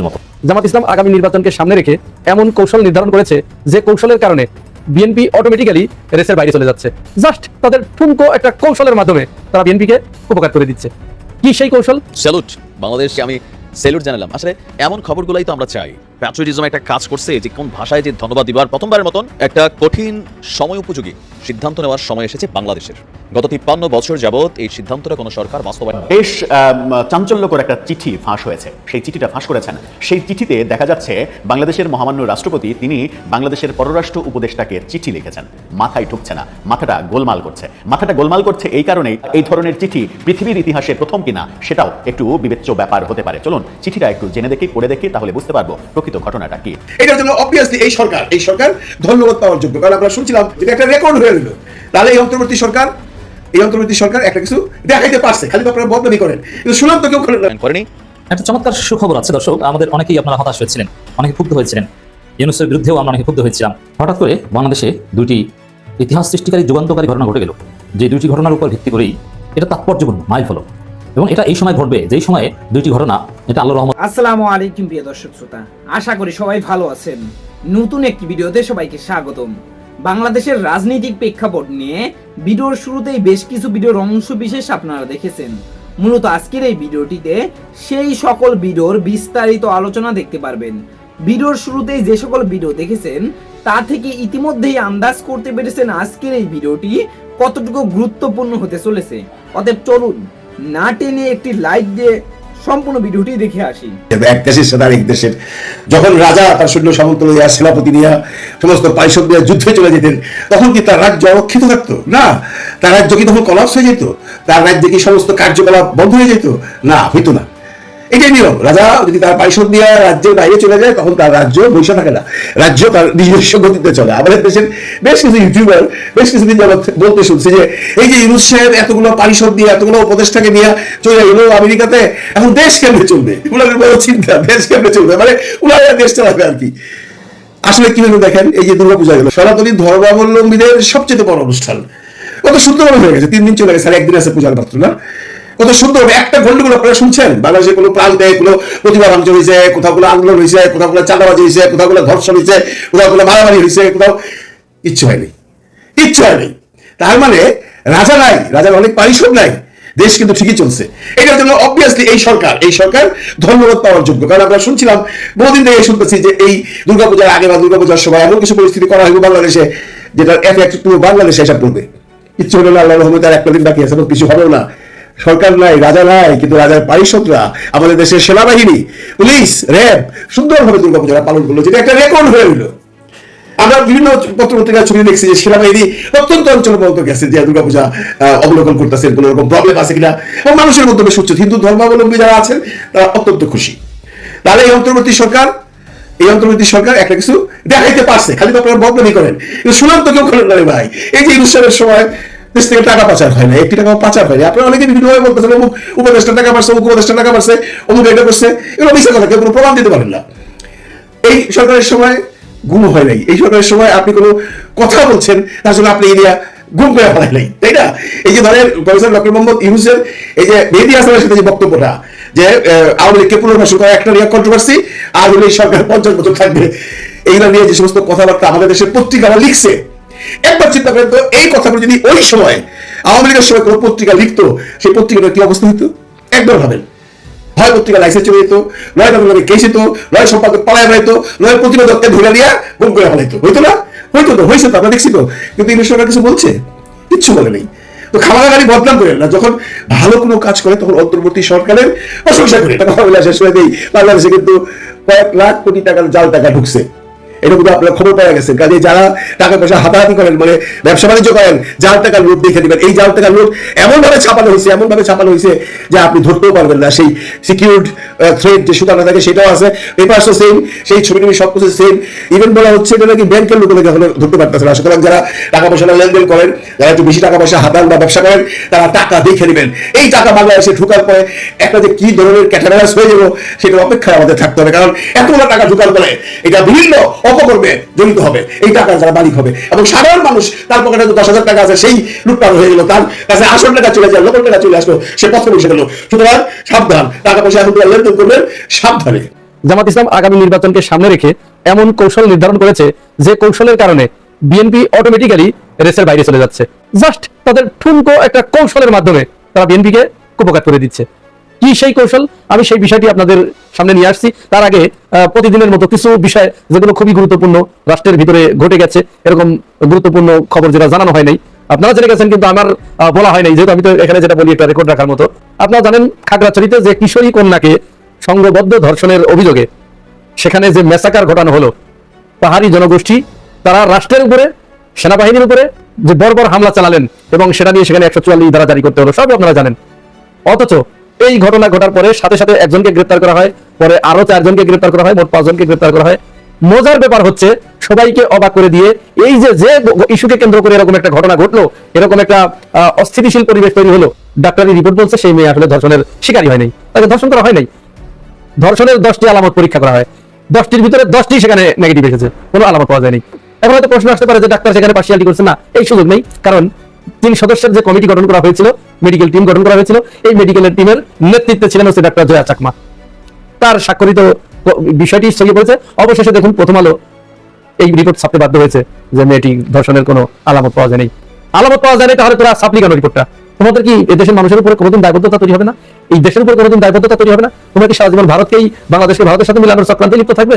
মতো। জামাত ইসলাম আগামী নির্বাচনকে সামনে রেখে এমন কৌশল নির্ধারণ করেছে যে কৌশলের কারণে বিএনপি অটোমেটিক্যালি রেসের বাইরে চলে যাচ্ছে। জাস্ট তাদের ঠুনকো একটা কৌশলের মাধ্যমে তারা বিএনপিকে উপকার করে দিচ্ছে। কি সেই কৌশল? স্যালুট বাংলাদেশ আমি স্যালুট জানালাম। আসলে এমন খবরগুলাই তো আমরা চাই। প্যাট্রিয়টিজম একটা কাজ করছে, যে কোন ভাষায় যে ধন্যবাদ দিবার প্রথমবারের মতন একটা কঠিন সময় উপযোগী সিদ্ধান্ত নেওয়ার সময় এসেছে বাংলাদেশের। গত তিপ্পান্ন বছর যাবৎ এই সিদ্ধান্তটা কোনো সরকার বাস্তবায়ন বেশ চাঞ্চল্যকর একটা চিঠি ফাঁস হয়েছে। সেই চিঠিটা ফাঁস করেছেন। সেই চিঠিতে দেখা যাচ্ছে, বাংলাদেশের মহামান্য রাষ্ট্রপতি তিনি বাংলাদেশের পররাষ্ট্র উপদেষ্টাকে চিঠি লিখেছেন। মাথায় ঢুকছে না, মাথাটা গোলমাল করছে। মাথাটা গোলমাল করছে এই কারণেই এই ধরনের চিঠি পৃথিবীর ইতিহাসে প্রথম কিনা সেটাও একটু বিবেচ্য ব্যাপার হতে পারে। চলুন, চিঠিটা একটু জেনে দেখি, পড়ে দেখি, তাহলে বুঝতে পারব প্রকৃত ঘটনাটা কি? এটার জন্য অবভিয়াসলি এই সরকার এই সরকার ধন্যবাদ পাওয়ার যোগ্য। কারণ আমরা শুনছিলাম এটা একটা রেকর্ড হয়ে গেল। তাহলে এই অন্তর্বর্তী সরকার এই অন্তর্বর্তী সরকার একটা কিছু দেখাইতে পারছে। খালি তো আপনারা বদনামি করেন। কিন্তু শুনাম তো কেউ করেন করেনি একটা চমৎকার সুখবর আছে দর্শক। আমাদের অনেকেই আপনারা হতাশ হয়েছিলেন অনেকে ক্ষুব্ধ হয়েছিলেন। ইউনুসের বিরুদ্ধেও আমরা অনেকে ক্ষুব্ধ হয়েছিলাম। হঠাৎ করে বাংলাদেশে দুটি ইতিহাস সৃষ্টিকারী যুগান্তকারী ঘটনা ঘটে গেল। যে দুটি ঘটনার উপর ভিত্তি করেই এটা তাৎপর্যপূর্ণ মাইল ফলক এবং এটা এই সময় ঘটবে, যেই সময়ে দুইটি ঘটনা, এটা আল্লাহ রহমত। আসসালামু আলাইকুম প্রিয় দর্শক শ্রোতা, আশা করি সবাই ভালো আছেন। নতুন একটি ভিডিওতে সবাইকে স্বাগতম। বাংলাদেশের রাজনৈতিক প্রেক্ষাপট নিয়ে ভিডিওর শুরুতেই বেশ কিছু ভিডিওর অংশ বিশেষ আপনারা দেখেছেন। মূলত আজকের এই ভিডিওটিতে সেই সকল ভিডিওর বিস্তারিত আলোচনা দেখতে পারবেন। ভিডিওর শুরুতেই যে সকল ভিডিও দেখেছেন, তা থেকে ইতিমধ্যেই আন্দাজ করতে পেরেছেন আজকের এই ভিডিওটি কতটুকু গুরুত্বপূর্ণ হতে চলেছে। অতএব চলুন না টেনে একটি লাইক দিয়ে সম্পূর্ণ ভিডিওটি দেখে আসি। এক দেশের সাথে আরেক দেশের। যখন রাজা তার সৈন্য সামন্ত লইয়া, সেনাপতি নিয়ে সমস্ত পারিষদ নিয়ে যুদ্ধে চলে যেতেন, তখন কি তার রাজ্য অরক্ষিত থাকতো? না। তার রাজ্য কি তখন কলাপস হয়ে যেত? তার রাজ্যে কি সমস্ত কার্যকলাপ বন্ধ হয়ে যেত? না, হইতো না। এটাই নিয়ম। রাজা যদি তার পারিষদ নিয়ে রাজ্যের বাইরে চলে যায়, তখন তার রাজ্য বৈশা থাকে না। রাজ্য তার নিজস্ব গতিতে চলে। আমাদের দেশের বেশ কিছু ইউটিউবার বেশ কিছুদিন যাবৎ বলতে শুনছি যে, এই যে ইউনুস সাহেব এতগুলো পারিষদ দিয়ে এতগুলো উপদেষ্টাকে নিয়ে চলে গেল আমেরিকাতে, এখন দেশ কেমনে চলবে? উনাদের বড় চিন্তা, দেশ কেমনে চলবে? মানে উনারা দেশ চালাবে আর কি। আসলে কীভাবে দেখেন, এই যে দুর্গা পূজা গেল সনাতনী ধর্মাবলম্বীদের সবচেয়ে বড় অনুষ্ঠান। কত সুন্দর হয়ে গেছে, তিন দিন চলে গেছে, আর একদিন আছে পূজার মাত্র, না? কত সুন্দর একটা গন্ডগোল আপনারা শুনছেন? বাংলাদেশে কোনো প্রান্তে কোনো প্রতিভা ভাঙচুর হয়েছে, কোথাও কোনো আন্দোলন হয়েছে, কোথাও কোনো চাঁদাবাজি হয়েছে, কোথাও কোনো ধর্ষণ হয়েছে, কোথাও কোনো মারামারি হয়েছে, কোথাও কিচ্ছু হয়নি। কিচ্ছু হয়নি। তার মানে রাজা নাই, রাজার অনেক পারিষদ নাই, দেশ কিন্তু ঠিকই চলছে। এটার জন্য অবভিয়াসলি এই সরকার এই সরকার ধন্যবাদ পাওয়ার যোগ্য। কারণ আমরা শুনছিলাম, বহুদিন থেকে শুনতেছি যে এই দুর্গাপূজার আগে বা দুর্গাপূজার সময় এমন কিছু পরিস্থিতি করা হইব বাংলাদেশে, যেটার এফেক্ট পুরো বাংলাদেশে এসব করবে কিচ্ছু হলো না আল্লাহ রহমত আর একটা দিন বাকি আছে কিছু হবেও না। সরকার নাই রাজা নাই কিন্তু রাজার পারিষদরা আমাদের দেশের সেনাবাহিনী পুলিশ র্যাব সুন্দরভাবে দুর্গাপূজাটা পালন করল যেটা একটা রেকর্ড হয়ে রইল আমরা বিভিন্ন পত্র পত্রিকার ছবি দেখছি যে সেনাবাহিনী প্রত্যন্ত অঞ্চল বলতে গেছে যে দুর্গাপূজা আহ, অবলোকন করতেছে কোনো রকম প্রবলেম আছে কিনা। এবং মানুষের মধ্যে বেশ উচ্চ হিন্দু ধর্মাবলম্বী যারা আছেন তারা অত্যন্ত খুশি। তাহলে এই অন্তর্বর্তী সরকার এই অন্তর্বর্তী সরকার একটা কিছু দেখাইতে পারছে। খালি তো আপনারা বদনামি করেন। শুনাম তো কেউ করেন না ভাই। এই যে ইউনুসের সময় দেশ থেকে টাকা পাচার হয় না, একটি টাকা পাচার হয় না আপনারা অনেকে বিভিন্ন ভাবে বলতেছেন, অমুক উপদেষ্টা টাকা পারছে অমুক উপদেষ্টা টাকা পারছে অমুক এটা করছে। এগুলো মিশা কথা, কেউ কোনো প্রমাণ দিতে পারেন না। এই সরকারের সময় গুম হয় নাই। এই সরকারের সময় আপনি কোনো কথা বলছেন, তার জন্য আপনি এরিয়া গুম করে ফেলাই নাই, তাই না? এই যে ধরেন, প্রফেসর ডক্টর মোহাম্মদ ইউনুসের এই যে মেহেদি হাসানের সাথে যে বক্তব্যটা, যে আওয়ামী লীগকে পুনর্বাসন করা একটা নিয়ে কন্ট্রোভার্সি আর হলে এই সরকার পঞ্চাশ বছর থাকবে। এইগুলো নিয়ে যে সমস্ত কথাবার্তা আমাদের দেশের পত্রিকারা লিখছে একবার চিন্তা করেন তো, এই কথাগুলো যদি ওই সময় আওয়ামী লীগের সময় কোনো পত্রিকা লিখতো, সেই পত্রিকাটার কি অবস্থা হইতো? একবার ভাবেন। হয় পত্রিকা লাইসেন্স চলে যেত, নয় তখন কেস হতো নয় সম্পাদক পালায় বেড়াইতো নয় প্রতিবেদককে ধরে নিয়ে গুম করে ফেলাইতো। হইতো না? হইতো তো হয়েছে তো আমরা দেখছি তো। কিন্তু ইংলিশ সরকার কিছু বলছে? কিচ্ছু বলে নেই। তো খামারা গাড়ি বদনাম করেন না, যখন ভালো কোনো কাজ করে, তখন অন্তর্বর্তী সরকারের প্রশংসা করে। বলে শেষ করে দিই, বাংলাদেশে কিন্তু কয়েক লাখ কোটি টাকার জাল টাকা ঢুকছে। এটা কিন্তু আপনারা খবর পাওয়া গেছে। কাজে যারা টাকা পয়সা হাতাহাতি করেন মানে ব্যবসা বাণিজ্য করেন, জাল টাকার নোট দেখে দিবেন। এই জাল টাকার নোট এমন ভাবে ছাপানো হয়েছে এমন ভাবে ছাপানো হয়েছে যে আপনি ধরতেও পারবেন না। সেই সিকিউরড থ্রেড যে সুতাটা থাকে, সেটাও আছে। পেপারসও সেম সেই ছবি টবি সব কিছু সেম ইভেন বলা হচ্ছে এটা নাকি ব্যাংকের লোক এখনও ধরতে পারতেছে না। সুতরাং যারা টাকা পয়সা লেনদেন করেন, যারা একটু বেশি টাকা পয়সা হাতান বা ব্যবসা করেন, তারা টাকা দেখে নেবেন। এই টাকা বাংলাদেশে ঢুকার পরে একটা যে কি ধরনের ক্যাটারাস হয়ে যাব সেটা অপেক্ষায় আমাদের থাকতে হবে। কারণ এতগুলো টাকা ঢুকার পরে এটা বিভিন্ন অপকর্মে জড়িত হবে। এই টাকার যারা মালিক হবে। এবং সাধারণ মানুষ, তার পকেটে দশ হাজার টাকা আছে, সেই লুটপাট হয়ে গেল। তার কাছে আসল টাকা চলে যায় লোকের টাকা চলে আসলো, সে পথে বসে গেল। সুতরাং সাবধান, টাকা পয়সা এখন লেনদেন করবেন সাবধানে। জামাত ইসলাম আগামী নির্বাচনকে সামনে রেখে এমন কৌশল নির্ধারণ করেছে, যে কৌশলের কারণে বিএনপি অটোমেটিক্যালি রেসের বাইরে চলে যাচ্ছে। জাস্ট তাদের ঠুনকো একটা কৌশলের মাধ্যমে তারা বিএনপিকে কুপকাত করে দিচ্ছে। কি সেই কৌশল? আমি সেই বিষয়টি আপনাদের সামনে নিয়ে আসছি। তার আগে প্রতিদিনের মতো কিছু বিষয় যেগুলো খুবই গুরুত্বপূর্ণ রাষ্ট্রের ভিতরে ঘটে গেছে, এরকম গুরুত্বপূর্ণ খবর যেটা জানানো হয় নাই। আপনারা জেনে গেছেন কিন্তু আমার বলা হয় নাই, যেহেতু আমি তো এখানে যেটা বলি একটা রেকর্ড রাখার মতো। আপনারা জানেন খাগড়াছড়িতে যে কিশোরী কন্যাকে সংঘবদ্ধ ধর্ষণের অভিযোগে সেখানে যে মেসাকার ঘটানো হলো, পাহাড়ি জনগোষ্ঠী, তারা রাষ্ট্রের উপরে, সেনাবাহিনীর উপরে যে বর্বর হামলা চালালেন এবং সেটা নিয়ে সেখানে একশো চুয়াল্লিশ ধারা জারি করতে হলো সব আপনারা জানেন। অথচ এই ঘটনা ঘটার পরে সাথে সাথে একজনকে গ্রেপ্তার করা হয়, পরে আরও চারজনকে গ্রেপ্তার করা হয়, মোট পাঁচজনকে গ্রেপ্তার করা হয়। মজার ব্যাপার হচ্ছে, সবাইকে অবাক করে দিয়ে এই যে যে ইস্যুকে কেন্দ্র করে এরকম একটা ঘটনা ঘটলো, এরকম একটা অস্থিতিশীল পরিবেশ তৈরি হলো ডাক্তারি রিপোর্ট বলছে সেই মেয়ে আসলে ধর্ষণের শিকারই হয় নাই তাকে ধর্ষণ করা হয় নাই। ধর্ষণের দশটি আলামত পরীক্ষা করা হয়। দশটির ভিতরে দশটি সেখানে নেগেটিভ এসেছে, কোনো আলামত পাওয়া যায়নি। এখন হয়তো প্রশ্ন আসতে পারে যে, ডাক্তার সেখানে পার্সিয়ালিটি করছে না। এই সুযোগ নেই, কারণ তিন সদস্যের যে কমিটি গঠন করা হয়েছিল মেডিকেল টিম গঠন করা হয়েছিল, এই মেডিকেলের টিমের নেতৃত্বে ছিলেন হচ্ছে ডাক্তার জয়া চাকমা। তার স্বাক্ষরিত বিষয়টি ছড়িয়ে পড়েছে অবশেষে দেখুন, প্রথম আলো এই রিপোর্ট ছাপতে বাধ্য হয়েছে যে মেয়েটি ধর্ষণের কোনো আলামত পাওয়া যায়নি। আলামত পাওয়া যায়নি, তাহলে তোরা সাপ্লি কেন রিপোর্টটা তোমাদের কি দেশের মানুষের উপরে কোনোদিন দায়বদ্ধতা তৈরি হবে না? এই দেশের উপর কোনোদিন দায়বদ্ধতা তৈরি হবে না? তোমরা কি সারা জীবন ভারতকেই, বাংলাদেশকে ভারতের সাথে মিলানোর চক্রান্তে লিপ্ত থাকবে?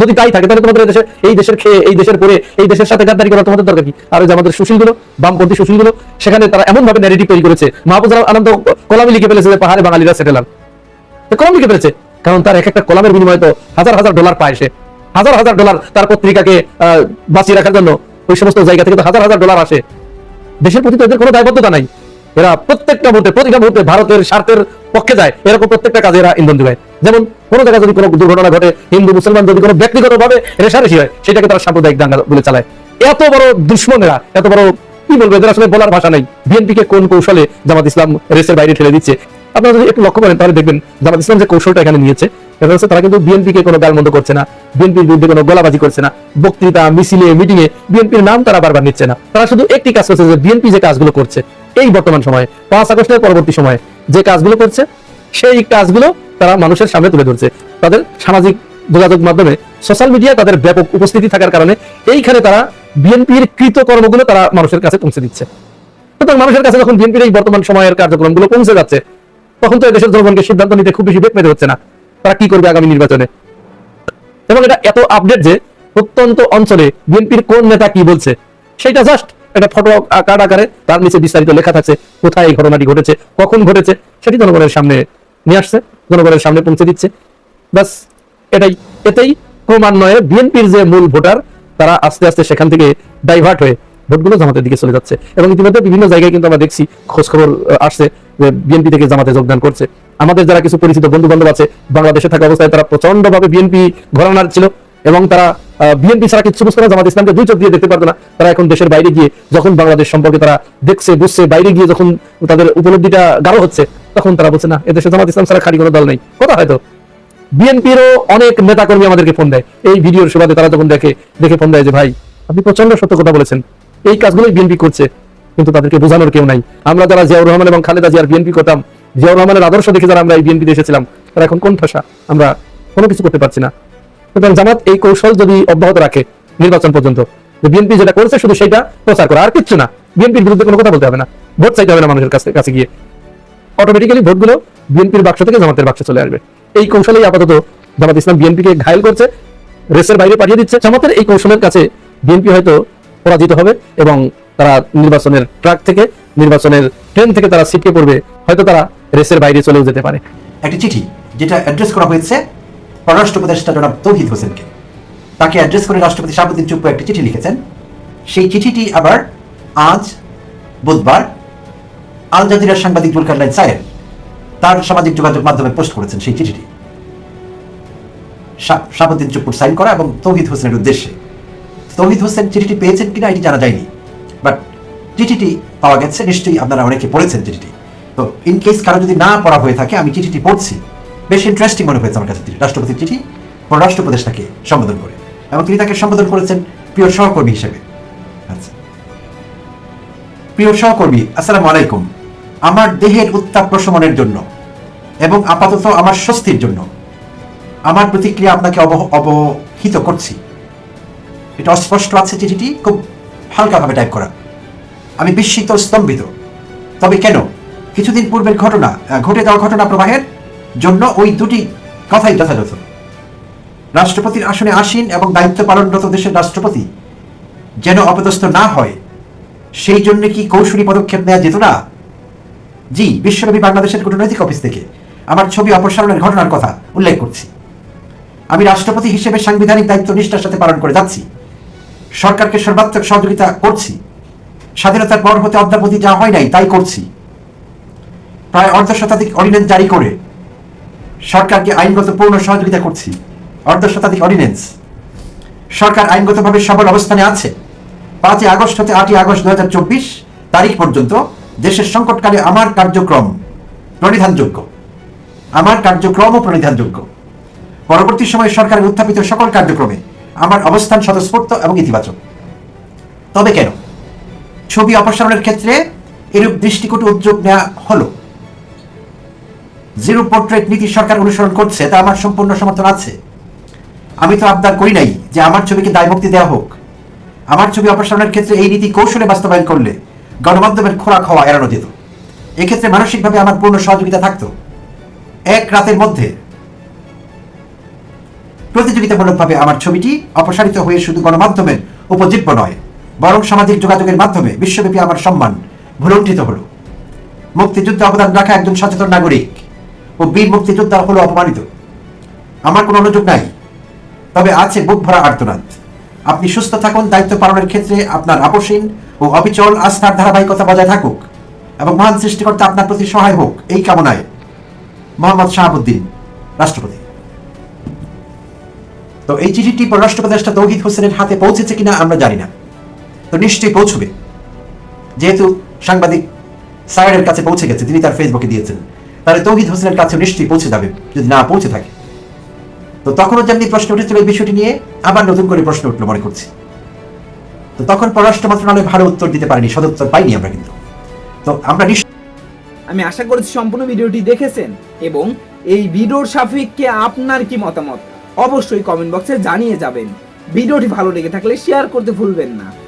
যদি তাই থাকে, তাহলে তোমাদের দেশে এই দেশের খেয়ে, এই দেশের পরে, এই দেশের সাথে গাদ্দারি করা তোমাদের দরকার কি? আর ওই যে আমাদের সুশীলগুলো, বামপন্থী সুশীলগুলো, সেখানে তারা এমন ভাবে ন্যারেটিভ তৈরি করেছে মাহবুজ আনন্দ কলামি লিখে ফেলেছে যে পাহাড়ে বাঙালিরা সেটেলার কলম লিখে ফেলেছে, কারণ তার এক একটা কলামের বিনিময়ে তো হাজার হাজার ডলার পায় সে। হাজার হাজার ডলার তার পত্রিকাকে বাঁচিয়ে রাখার জন্য ওই সমস্ত জায়গা থেকে তো হাজার হাজার ডলার আসে। দেশের প্রতি তো এদের কোনো দায়বদ্ধতা নাই। এরা প্রত্যেকটা মুহূর্তে প্রতিটা মুহূর্তে ভারতের স্বার্থের পক্ষে যায়। এরকম প্রত্যেকটা কাজে এরা ইন্ধন যোগায়। যেমন, কোনো জায়গায় যদি কোনো দুর্ঘটনা ঘটে, হিন্দু, মুসলমান যদি কোনো ব্যক্তিগত ভাবে রেশারেশি হয়, সেটাকে তারা সাম্প্রদায়িক দাঙ্গা বলে চালায়। এত বড় দুশ্মনেরা এত বড়, কি বলব, এদের আসলে বলার ভাষা নাই। বিএনপি কে কোন কৌশলে জামাত ইসলাম রেসের বাইরে ঠেলে দিচ্ছে? আপনারা যদি একটু লক্ষ্য করেন, তাহলে দেখবেন জামাত ইসলাম যে কৌশলটা এখানে নিয়েছে তারা কিন্তু বিএনপি কে কোনো গালমন্দ করছে না বিএনপির বিরুদ্ধে কোনো গোলাবাজি করছে না, বক্তৃতা, মিছিলে মিটিং এ বিএনপির নাম তারা বারবার নিচ্ছে না। তারা শুধু একটি কাজ করছে যে বিএনপি যে কাজগুলো করছে এই বর্তমান সময়ে, পাঁচ আগস্টের পরবর্তী সময়ে যে কাজগুলো করছে, সেই কাজগুলো তারা মানুষের সামনে তুলে ধরছে। তাদের সামাজিক যোগাযোগ মাধ্যমে সোশ্যাল মিডিয়ায় তাদের ব্যাপক উপস্থিতি থাকার কারণে এইখানে তারা বিএনপির কৃত কর্মগুলো তারা মানুষের কাছে পৌঁছে দিচ্ছে। সুতরাং মানুষের কাছে যখন বিএনপির এই বর্তমান সময়ের কার্যক্রমগুলো পৌঁছে যাচ্ছে, তখন তো দেশের জনগণকে সিদ্ধান্ত নিতে খুব বেশি বেগ পেতে হচ্ছে না। তারা কি করবে আগামী নির্বাচনে? এবং এটা এত আপডেট যে প্রত্যন্ত অঞ্চলে বিএনপির কোন নেতা কি বলছে, সেটা জাস্ট একটা ফটো কার্ড আকারে তার নিচে বিস্তারিত লেখা থাকছে কোথায় এই ঘটনাটি ঘটেছে, কখন ঘটেছে, সেটি জনগণের সামনে নিয়ে আসছে, জনগণের সামনে পৌঁছে দিচ্ছে। ব্যাস, এটাই, এতেই ক্রমান্বয়ে বিএনপির যে মূল ভোটার, তারা আস্তে আস্তে সেখান থেকে ডাইভার্ট হয়ে ভোটগুলো জামাতের দিকে চলে যাচ্ছে। এবং ইতিমধ্যে বিভিন্ন জায়গায় কিন্তু আমরা দেখছি খোঁজ খবর আসছে যে বিএনপি থেকে জামাতে যোগদান করছে। আমাদের যারা কিছু পরিচিত বন্ধু বান্ধব আছে, বাংলাদেশে থাকা অবস্থায় তারা প্রচণ্ড ভাবে বিএনপি ঘরানার ছিল এবং তারা বিএনপি ছাড়া কিছু বুঝতো না, জামাত ইসলামকে দুই চোখ দিয়ে দেখতে পারতো না। তারা এখন দেশের বাইরে গিয়ে যখন বাংলাদেশ সম্পর্কে তারা দেখছে, বুঝছে, বাইরে গিয়ে যখন তাদের উপলব্ধিটা গাঢ় হচ্ছে, তখন তারা বলছে, না, এদেশে জামাত ইসলাম ছাড়া খালি কোনো দল নেই। কথা হয়তো বিএনপিরও অনেক নেতাকর্মী আমাদেরকে ফোন দেয়। এই ভিডিওর সুবাদে তারা যখন দেখে দেখে ফোন দেয় যে, ভাই, আপনি প্রচণ্ড সত্য কথা বলেছেন। এই কাজগুলোই বিএনপি করছে, কিন্তু তাদেরকে বোঝানোর কেউ নাই। আমরা যারা জিয়াউর রহমান এবং খালেদা জিয়ার বিএনপি করতাম, জিয়াউর রহমানের আদর্শ দেখে যারা আমরা এই বিএনপি এসেছিলাম, তারা এখন কোন ঠাসা আমরা কোনো কিছু করতে পারছি না। সুতরাং জামাত এই কৌশল যদি অব্যাহত রাখে নির্বাচন পর্যন্ত বিএনপি যেটা করেছে শুধু সেটা প্রচার করা আর কিচ্ছু না। বিএনপির বিরুদ্ধে কোনো কথা বলতে হবে না। ভোট চাইতে হবে না মানুষের কাছে কাছে গিয়ে। অটোমেটিক্যালি ভোটগুলো বিএনপির বাক্স থেকে জামাতের বাক্সে চলে আসবে। এই কৌশলেই আপাতত জামাত ইসলাম বিএনপিকে ঘায়ল করছে, রেসের বাইরে পাঠিয়ে দিচ্ছে। জামাতের এই কৌশলের কাছে বিএনপি হয়তো পরাজিত হবে এবং তারা নির্বাচনের ট্রাক থেকে, নির্বাচনের ট্রেন থেকে তারা ছিটকে পড়বে। হয়তো তারা রেসের বাইরে চলেও যেতে পারে। একটি চিঠি যেটা অ্যাড্রেস করা হয়েছে পররাষ্ট্র উপদেষ্টা জনাব তৌহিদ হোসেনকে। তাকে অ্যাড্রেস করে রাষ্ট্রপতি শাহাবুদ্দিন চুপ্পু একটি চিঠি লিখেছেন। সেই চিঠিটি আবার আজ, বুধবার, আল জাজিরার সাংবাদিক জুলকারলাইন সায়ের তার সামাজিক যোগাযোগ মাধ্যমে পোস্ট করেছেন সেই চিঠিটি। শাহাবুদ্দিন চুপ্পুর সাইন করা এবং তৌহিদ হোসেনের উদ্দেশ্যে। তৌহিদ হোসেন চিঠিটি পেয়েছেন কিনা এটি জানা যায়নি বাট চিঠিটি পাওয়া গেছে, নিশ্চয়ই আপনারা অনেকে পড়েছেন চিঠিটি। তো ইন কেস কারও যদি না পড়া হয়ে থাকে, আমি চিঠিটি পড়ছি। বেশ ইন্টারেস্টিং মনে হয়েছে আমার কাছে রাষ্ট্রপতির চিঠি পররাষ্ট্র উপদেষ্টাকে সম্বোধন করে। এবং তিনি তাকে সম্বোধন করেছেন প্রিয় সহকর্মী হিসেবে। আচ্ছা। প্রিয় সহকর্মী, আসসালামু আলাইকুম। আমার দেহের উত্তাপ প্রশমনের জন্য এবং আপাতত আমার স্বস্তির জন্য আমার প্রতিক্রিয়া আপনাকে অবহ- অবহিত করছি। এটা অস্পষ্ট আছে চিঠিটি? খুব হালকাভাবে টাইপ করা। আমি বিস্মিত, স্তম্ভিত। তবে কেন? কিছুদিন পূর্বের ঘটনা ঘটে যাওয়া ঘটনা প্রবাহের জন্য ওই দুটি কথাই যথাযথ। রাষ্ট্রপতির আসনে আসীন এবং দায়িত্ব পালনরত দেশের রাষ্ট্রপতি যেন অপদস্থ না হয়, সেই জন্য কি কৌশলী পদক্ষেপ নেওয়া যেত না? জি, বিশ্বব্যাপী বাংলাদেশের কূটনৈতিক অফিস থেকে আমার ছবি অপসারণের ঘটনার কথা উল্লেখ করছি। আমি রাষ্ট্রপতি হিসেবে সাংবিধানিক দায়িত্ব নিষ্ঠার সাথে পালন করে যাচ্ছি। সরকারকে সর্বাত্মক সহযোগিতা করছি। স্বাধীনতার পর হতে অদ্যাবধি যা হয় নাই তাই করছি। প্রায় অর্ধ শতাধিক অর্ডিন্যান্স জারি করে সরকারকে আইনগত পূর্ণ সহযোগিতা করছি। অর্ধ শতাধিক অর্ডিন্যান্স সরকার আইনগতভাবে সবল অবস্থানে আছে। পাঁচই আগস্ট হতে আটই আগস্ট দু হাজার চব্বিশ তারিখ পর্যন্ত দেশের সংকটকালে আমার কার্যক্রম প্রণিধানযোগ্য। আমার কার্যক্রমও প্রণিধানযোগ্য। পরবর্তী সময়ে সরকারের উত্থাপিত সকল কার্যক্রমে আমার অবস্থান স্বতঃস্ফূর্ত এবং ইতিবাচক। তবে কেন? ছবি অপসারণের ক্ষেত্রে এরূপ দৃষ্টিকটু উদ্যোগ নেওয়া হলো। জিরো পোর্ট্রেট নীতি সরকার অনুসরণ করছে, তা আমার সম্পূর্ণ সমর্থন আছে। আমি তো আবদার করি নাই যে আমার ছবিকে দায়মুক্তি দেওয়া হোক। আমার ছবি অপসারণের ক্ষেত্রে এই নীতি কৌশলে বাস্তবায়ন করলে গণমাধ্যমের খোরাক হওয়া এড়ানো যেত। এক্ষেত্রে মানসিকভাবে আমার পূর্ণ সহযোগিতা থাকতো। এক রাতের মধ্যে প্রতিযোগিতামূলকভাবে আমার ছবিটি অপসারিত হয়ে শুধু গণমাধ্যমের উপজীব্য নয়, বরং সামাজিক যোগাযোগের মাধ্যমে বিশ্বব্যাপী আমার সম্মান ভুলুণ্ঠিত হলো। মুক্তিযুদ্ধে অবদান রাখা একজন সচেতন নাগরিক ও বীর মুক্তিযোদ্ধা হলো অপমানিত। আমার কোনো অনুযোগ নাই। তবে আছে বুক ভরা আর্তনাদ। আপনি সুস্থ থাকুন, দায়িত্ব পালনের ক্ষেত্রে আপনার আপসীন ও অবিচল আস্থার ধারাবাহিকতা বজায় থাকুক এবং মহান সৃষ্টিকর্তা আপনার প্রতি সহায় হোক, এই কামনায়। মোহাম্মদ শাহাবুদ্দিন, রাষ্ট্রপতি। তো এই চিঠিটি পররাষ্ট্র উপদেষ্টা তৌহিদ হোসেনের হাতে পৌঁছেছে কিনা আমরা জানি না। তো নিশ্চয়ই পৌঁছবে। যেহেতু সাংবাদিক সাইডের কাছে পৌঁছে গেছে, তিনি তার ফেসবুকে দিয়েছেন। তাহলে তৌহিদ হোসেনের কাছে নিশ্চয়ই পৌঁছে যাবে, যদি না পৌঁছে থাকে। তো তখনও যেমনি প্রশ্ন উঠেছিল এই বিষয়টি নিয়ে, আবার নতুন করে প্রশ্ন উঠল মনে করছি। তো তখন পররাষ্ট্র মন্ত্রণালয় ভালো উত্তর দিতে পারেনি সদুত্তর পাইনি আমরা কিন্তু। তো আমরা আমি আশা করছি সম্পূর্ণ ভিডিওটি দেখেছেন, এবং এই ভিডিওর সাপেক্ষে আপনার কি মতামত অবশ্যই কমেন্ট বক্সে জানিয়ে যাবেন। ভিডিওটি ভালো লেগে থাকলে শেয়ার করতে ভুলবেন না।